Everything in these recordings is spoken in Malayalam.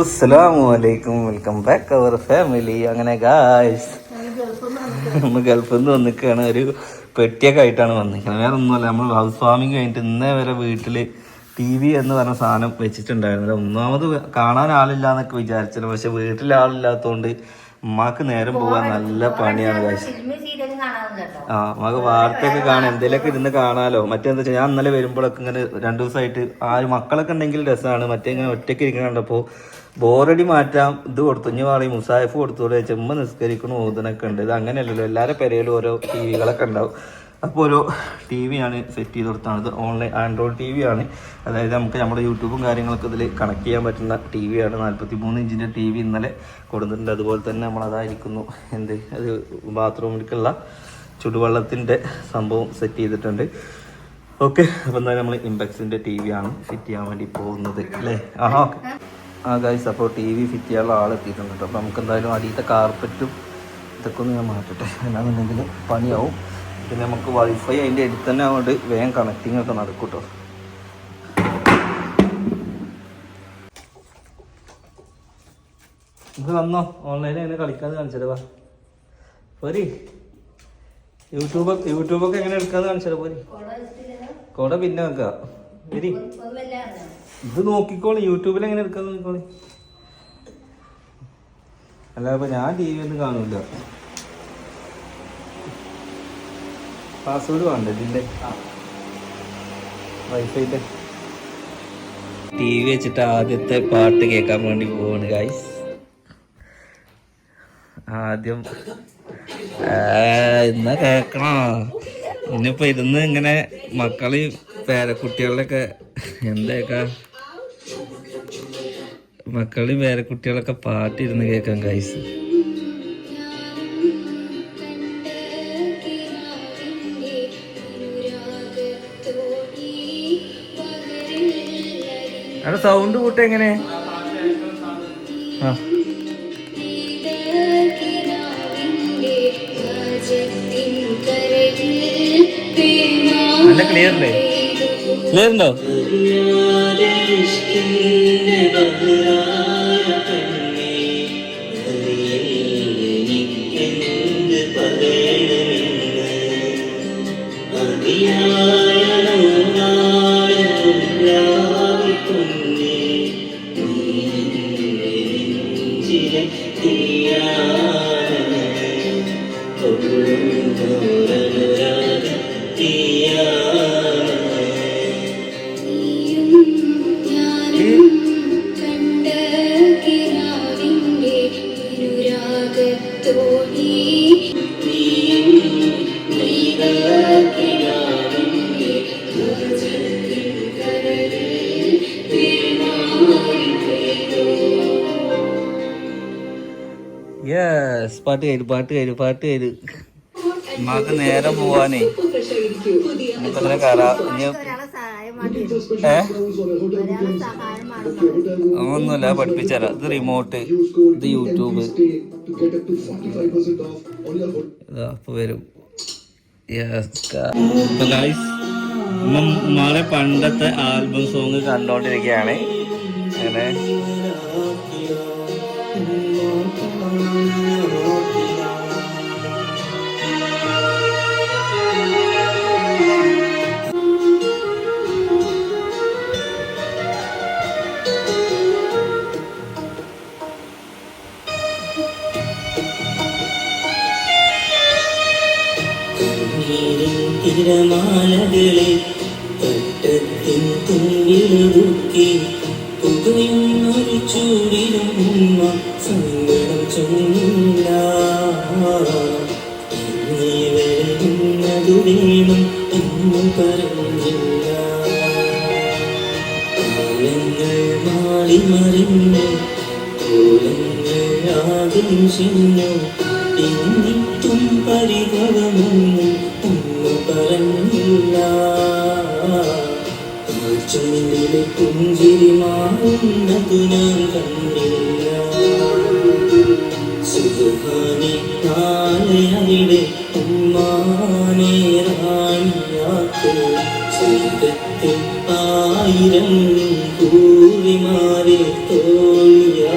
അസ്സലാമു അലൈക്കും. വെൽക്കം ബാക്ക് അവർ ഫാമിലി അങ്ങനെ ഗായ്സ് നമ്മൾ ഗൾഫിൽ നിന്ന് വന്നിക്കാണ്. ഒരു പെട്ടിയൊക്കെ ആയിട്ടാണ് വന്നിരിക്കുന്നത്. വേറെ ഒന്നുമല്ല നമ്മൾ ഹൗസ് വാമിങ് കഴിഞ്ഞിട്ട് ഇന്നേ വരെ വീട്ടിൽ ടി വി എന്ന് പറഞ്ഞ സാധനം വെച്ചിട്ടുണ്ടായിരുന്നില്ല. ഒന്നാമത് കാണാൻ ആളില്ല എന്നൊക്കെ വിചാരിച്ചത് പക്ഷെ വീട്ടിൽ ആളില്ലാത്തതുകൊണ്ട് ഉമ്മാക്ക് നേരം പോകാൻ നല്ല പണിയാണ് ഗായ്സ് ആ നമുക്ക് വാർത്തയൊക്കെ കാണാം. എന്തെങ്കിലുമൊക്കെ ഇരുന്ന് കാണാലോ. മറ്റേന്താ വെച്ചാൽ ഞാൻ ഇന്നലെ വരുമ്പോഴൊക്കെ ഇങ്ങനെ രണ്ടു ദിവസമായിട്ട് ആ മക്കളൊക്കെ ഉണ്ടെങ്കിൽ രസമാണ് മറ്റേ ഇങ്ങനെ ഒറ്റയ്ക്ക് ഇരിക്കണ കണ്ടപ്പോൾ ബോറടി മാറ്റാം ഇത് കൊടുത്തു. ഇനി വാളി മുസാഫ് കൊടുത്തു. ചെമ്മ നിസ്കരിക്കണ ഓതനൊക്കെ ഉണ്ട്. ഇത് അങ്ങനെയല്ലല്ലോ. എല്ലാവരുടെ പെരയിലും ഓരോ ടി വികളൊക്കെ ഉണ്ടാവും. അപ്പോൾ ഒരു ടി വിയാണ് സെറ്റ് ചെയ്ത് കൊടുത്താണിത് ഓൺലൈൻ ആൻഡ്രോയിഡ് ടി വി ആണ്. അതായത് നമുക്ക് നമ്മുടെ യൂട്യൂബും കാര്യങ്ങളൊക്കെ ഇതിൽ കണക്ട് ചെയ്യാൻ പറ്റുന്ന ടി വി ആണ്. നാൽപ്പത്തി മൂന്ന് ഇഞ്ചിന്റെ ടി വി ഇന്നലെ കൊടുത്തിട്ടുണ്ട്. അതുപോലെ തന്നെ നമ്മൾ അതായിരിക്കുന്നു എന്ത്? അത് ബാത്റൂമിലേക്കുള്ള ചുടുവെള്ളത്തിന്റെ സംഭവം സെറ്റ് ചെയ്തിട്ടുണ്ട്. ഓക്കെ അപ്പോൾ എന്തായാലും നമ്മൾ ഇമ്പക്സിന്റെ ടി വി ആണ് ഫിറ്റ് ചെയ്യാൻ വേണ്ടി പോകുന്നത് അല്ലേ? ആ ഓക്കെ ആ ഗൈസ് അപ്പോൾ ടി വി ഫിറ്റ് ചെയ്യാനുള്ള ആൾ എത്തിയിട്ടുണ്ട്. കേട്ടോ അപ്പോൾ നമുക്ക് എന്തായാലും അടിയത്തെ കാർപ്പറ്റും ഇതൊക്കെ ഒന്ന് ഞാൻ മാറ്റട്ടെ. അല്ലാന്നുണ്ടെങ്കിൽ പണിയാവും. പിന്നെ നമുക്ക് വൈഫൈ അതിന്റെ അടുത്ത് തന്നെ അതുകൊണ്ട് വേഗം കണക്റ്റിംഗ് ഒക്കെ നടക്കും കേട്ടോ ഇത് വന്നോ? ഓൺലൈനിൽ എങ്ങനെ കളിക്കാന്ന് കാണിച്ചത് പോരി. യൂട്യൂബ് യൂട്യൂബൊക്കെ എങ്ങനെ എടുക്കാന്ന് കാണിച്ചത് പോരി. കോട പിന്നെ വെക്കുക വരി. ഇത് നോക്കിക്കോളി യൂട്യൂബിൽ എങ്ങനെ എടുക്കാന്ന് നോക്കിക്കോളി. അല്ല ഇപ്പൊ ഞാൻ ടി വി ഒന്നും കാണൂല. പാസ്വേഡ് വേണ്ട ഇതിന്റെ വൈഫൈന്റെ ടി വി വെച്ചിട്ട് ആദ്യത്തെ പാട്ട് കേൾക്കാൻ വേണ്ടി പോവാണ് ഗായ്സ് ആദ്യം എന്നാ ഇന്ന് കേക്കണോ ഇന്നിപ്പോ ഇരുന്ന് ഇങ്ങനെ മക്കൾ പേരക്കുട്ടികളിലൊക്കെ മക്കളി മക്കൾ പേരക്കുട്ടികളൊക്കെ പാട്ടിരുന്ന് കേൾക്കാം ഗൈസ് അവിടെ സൗണ്ട് കൂട്ട എങ്ങനെ? ആ. നല്ല ക്ലിയർ അല്ലേ ക്ലിയർ ഉണ്ടോ പാട്ട് കഴിഞ്ഞു പാട്ട് കഴിഞ്ഞു പാട്ട് കഴിഞ്ഞു ഉമ്മാക്ക് നേരെ പോവാനേ. ഇങ്ങനെ കയറാ. ഇനി ഒന്നുമില്ല പഠിപ്പിച്ചരാ ഇത് റിമോട്ട് ഇത് യൂട്യൂബ് വരും. നാളെ പണ്ടത്തെ ആൽബം സോങ് കണ്ടോണ്ടിരിക്കുകയാണ്. അങ്ങനെ. തിരമാലകളെ തട്ടത്തിൻ തുമ്പിലൊതുക്കി പുകയുന്നൊരു ചൂടിലും ഉമ്മ സങ്കടം ചൊന്നില്ല നീ വരുന്നതു വേണം പറഞ്ഞില്ല. ചിന്നു എന്നിട്ടും പരിഭവമൊന്നും ഒന്നു പറഞ്ഞില്ല. പുഞ്ചിരി മാറുന്നത് ഞാൻ കണ്ടില്ല. സുഖാനെ നാളെ അവിടെ ഉമ്മാനെ റാണിയാക്ക്. സ്വർഗത്തിൽ ആയിരം കൂറിമാരെ തോഴിയാ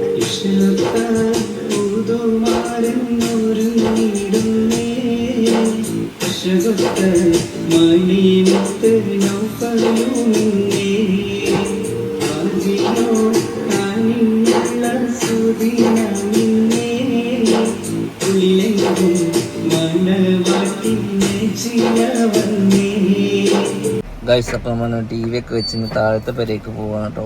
ഗൈസ് അപ്പം നമ്മൾ ടി വി ഒക്കെ വെച്ച് താഴത്തെ പെരേക്ക് പോവാണ് കേട്ടോ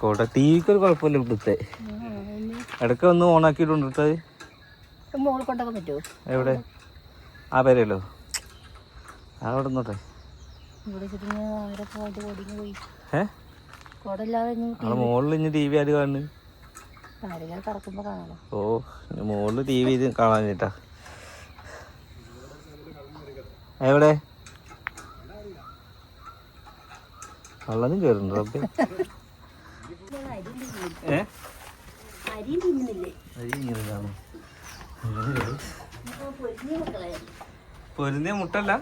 കോട്ട ടി വിക്ക് ഒരു കുഴപ്പമില്ല ഇവിടുത്തെ. ഇടയ്ക്ക് ഒന്ന് ഓണാക്കിയിട്ടുണ്ട് ഇട്ടത് മോളിൽ കൊണ്ടൊക്കെ പറ്റുമോ? എവിടെ? ആ പേരല്ലോ അവിടെ നിന്നോട്ടെ. മോളിൽ ഇനി ടി വി ആര് കാണു ഓ മോളിൽ ടി വി ഇത് കാണാനിട്ടാ എവിടെ? വെള്ളം കയറുന്നുണ്ടോ ഓക്കെ. ഏ? അരിയും തിന്നുന്നില്ലേ അരി ഇങ്ങനെ കാണും പൊരിഞ്ഞ മക്കളെ പൊരുന്നേ മുട്ടല്ല?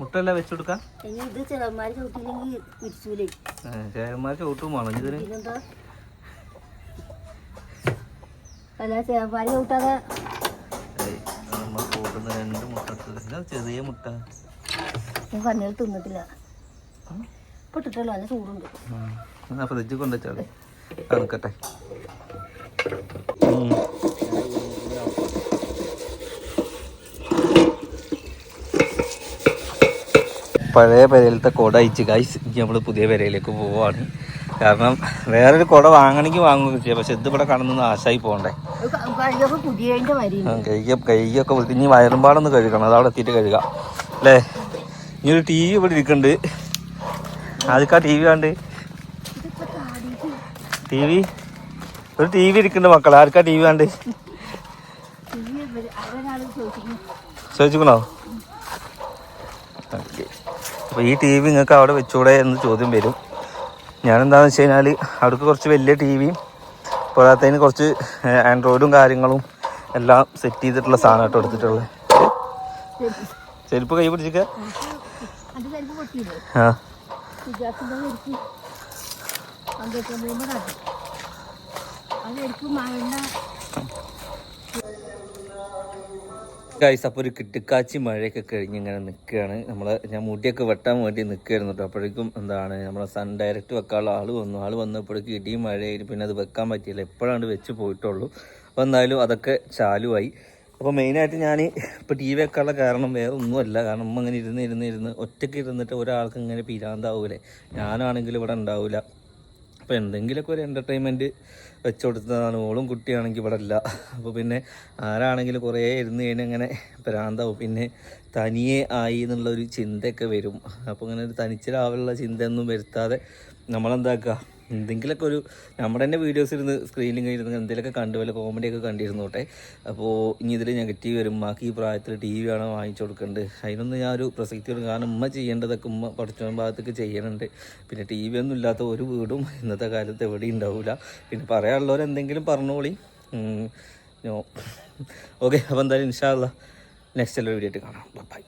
മുട്ടല്ല വെച്ചുകൊടുക്കാൻ ഇനി ഇത് ചെറുമാര് ചവിട്ടിയില്ലെങ്കിൽ പിരിച്ചൂലേ ചേരന്മാർ ചോട്ടും വേണം. ഇതിന് പിന്നെന്താ? അല്ല ചെറുമാര് ചവിട്ടാതെ ഏയ്, കൂട്ടുന്ന രണ്ട് മുട്ട ഇട്ടത്. ഇതാ ചെറിയ മുട്ട. തിന്നിട്ടില്ല. ഇപ്പൊ ഇട്ടിട്ടുള്ളൂ നല്ല ചൂടുണ്ട് എന്നാ ഫ്രിഡ്ജ് കൊണ്ടുവച്ചാളെ. തണുക്കട്ടെ. പഴയ പെരയിലത്തെ കുട അയച്ച് ഗൈസ് നമ്മൾ പുതിയ പെരയിലേക്ക് പോവാണ്. കാരണം വേറൊരു കുട വാങ്ങണമെങ്കിൽ വാങ്ങുകയും ചെയ്യാം പക്ഷെ ഇത് ഇവിടെ കാണുന്ന ആശായി പോകണ്ടേ. കഴിയൊക്കെ പുതിയതിന്റെ മരി ആ, കൈക കൈയൊക്കെ വൃത്തി. ഇനി വയറുമ്പാടൊന്ന് കഴുകണം. അതവിടെ എത്തിയിട്ട് കഴുകാം. അല്ലേ? ഇനി ഒരു ടി വി ഇവിടെ ഇരിക്കുന്നുണ്ട്. ആദ്യക്കാ ടി വി കണ്ട്. T V? ഒരു ടി വി ഇരിക്കുന്നുണ്ട് മക്കളെ. ആർക്കാ ടി വി കണ്ട്? ചോദിച്ചിക്കണോ ഓക്കെ. അപ്പോൾ ഈ ടി വി നിങ്ങൾക്ക് അവിടെ വെച്ചൂടെ എന്ന് ചോദ്യം വരും. ഞാൻ എന്താണെന്ന് വെച്ച് കഴിഞ്ഞാൽ അവിടേക്ക് കുറച്ച് വലിയ ടി വിയും പോരാത്തതിന് കുറച്ച് ആൻഡ്രോയിഡും കാര്യങ്ങളും എല്ലാം സെറ്റ് ചെയ്തിട്ടുള്ള സാധനം കേട്ടോ എടുത്തിട്ടുള്ളത്. ചെരുപ്പ് കൈ പിടിച്ചിക്ക പൊട്ടിയില്ലേ? ആ. മഴ ഗൈസ് അപ്പോൾ ഒരു കിട്ടിക്കാച്ചി മഴയൊക്കെ കഴിഞ്ഞ് ഇങ്ങനെ നിൽക്കുകയാണ് നമ്മൾ ഞാൻ മുടിയൊക്കെ വെട്ടാൻ വേണ്ടി നിൽക്കുകയായിരുന്നു കേട്ടോ അപ്പോഴേക്കും എന്താണ് നമ്മളെ സൺ ഡയറക്റ്റ് വെക്കാനുള്ള ആൾ വന്നു. ആൾ വന്നപ്പോഴേക്കും ഇടിയും മഴയായി. പിന്നെ അത് വെക്കാൻ പറ്റിയില്ല. എപ്പോഴാണ് വെച്ച് പോയിട്ടുള്ളൂ. അപ്പോൾ എന്തായാലും അതൊക്കെ ചാലുവായി. അപ്പോൾ മെയിനായിട്ട് ഞാൻ ഇപ്പോൾ ടി വി വെക്കാനുള്ള കാരണം വേറെ ഒന്നുമല്ല. കാരണം ഉമ്മ ഇങ്ങനെ ഇരുന്ന് ഇരുന്ന് ഇരുന്ന് ഒറ്റയ്ക്ക് ഇരുന്നിട്ട് ഒരാൾക്ക് ഇങ്ങനെ പിരാന്താവൂലേ. ഞാനാണെങ്കിൽ ഇവിടെ ഉണ്ടാവില്ല അപ്പോൾ എന്തെങ്കിലുമൊക്കെ ഒരു എന്റർടൈൻമെന്റ് വെച്ച് കൊടുത്തതാണ്. ഓളും കുട്ടിയാണെങ്കിൽ ഇവിടെ അല്ല അപ്പോൾ പിന്നെ ആരാണെങ്കിലും കുറേ ഇരുന്ന് കഴിഞ്ഞാൽ ഇങ്ങനെ പിന്നെ തനിയെ ആയി എന്നുള്ള ഒരു ചിന്തയൊക്കെ വരും. അപ്പോൾ ഇങ്ങനെ ഒരു തനിച്ചിലാവുള്ള ചിന്തയൊന്നും വരുത്താതെ നമ്മളെന്താക്കുക? എന്തെങ്കിലുമൊക്കെ ഒരു നമ്മുടെ തന്നെ വീഡിയോസ് ഇരുന്ന് സ്ക്രീനിൽ ഇരുന്ന് എന്തെങ്കിലുമൊക്കെ കണ്ടു വല്ല കോമഡിയൊക്കെ കണ്ടിരുന്നോട്ടെ. അപ്പോൾ ഇനി ഇതിൽ നെഗറ്റീവ് വരും. മാക്ക് ഈ പ്രായത്തിൽ ടി വി ആണോ വാങ്ങിച്ചു കൊടുക്കേണ്ടത് അതിനൊന്നും ഞാൻ ഒരു പ്രസക്തി കൊടുക്കും കാരണം ഉമ്മ ചെയ്യേണ്ടതൊക്കെ ഉമ്മ പഠിച്ച ഭാഗത്തേക്ക് ചെയ്യണുണ്ട്. പിന്നെ ടി വി ഒന്നും ഇല്ലാത്ത ഒരു വീടും ഇന്നത്തെ കാലത്ത് എവിടെയും ഉണ്ടാവില്ല പിന്നെ പറയാനുള്ളവർ എന്തെങ്കിലും പറഞ്ഞോളി. ഓക്കെ അപ്പോൾ എന്തായാലും ഇൻഷാല്ല നെക്സ്റ്റ് എല്ലാ വീഡിയോ ആയിട്ട് കാണാം. ബൈ